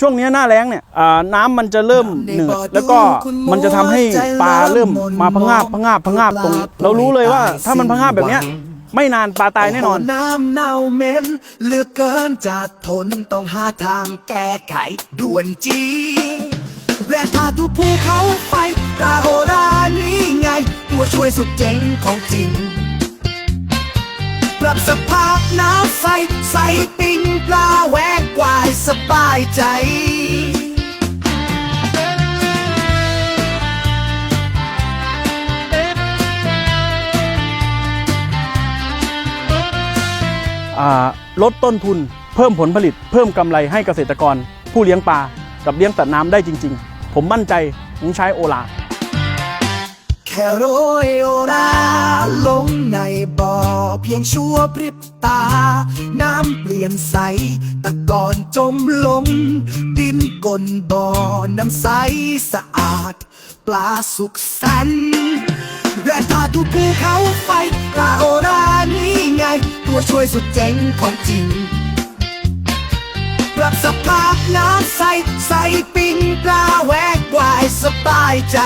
ช่วงเนี้ยหน้าแล้งเนี่ยอ่าน้ำมันจะเริ่มหนืดแล้วก็มันจะทำให้ปลาเริ่มมาพะงาบพะงาบพะงาบตรง เรารู้เลยว่าถ้ามันพะงาบแบบเนี้ยไม่นานปลาตายแน่นอนโน้ำเน่าเหม็นเหลือกเกินจะทนต้องหาทางแก้ไขด่วนจีและถ้าดูภูเขาไฟตาโอรานี่ไง ตัวช่วยสุดเจ๋งของจริง ปรับสภาพน้ำใสใส่ปิ้งปลาแหวกวายายใจลดต้นทุนเพิ่มผลผลิต เพิ่มกำไรให้เกษตรกร ผู้เลี้ยงปลากับเลี้ยงสัตว์น้ำได้จริง ๆ ผมมั่นใจผมใช้โอลาแค่โรยโอราลงในบ่อเพียงชั่วพริบตา น้ำเปลี่ยนใส ตะกอนจมลงดินก้นบ่อน้ำใสสะอาด ปลาสุขสันและถ้าดูภูเขาไฟปลาโอรานี่ไง ตัวช่วยสุดเจ๋งของจริงปรับสภาพน้ำใส ใสปิ้งปลาแหวกวายสบายใจ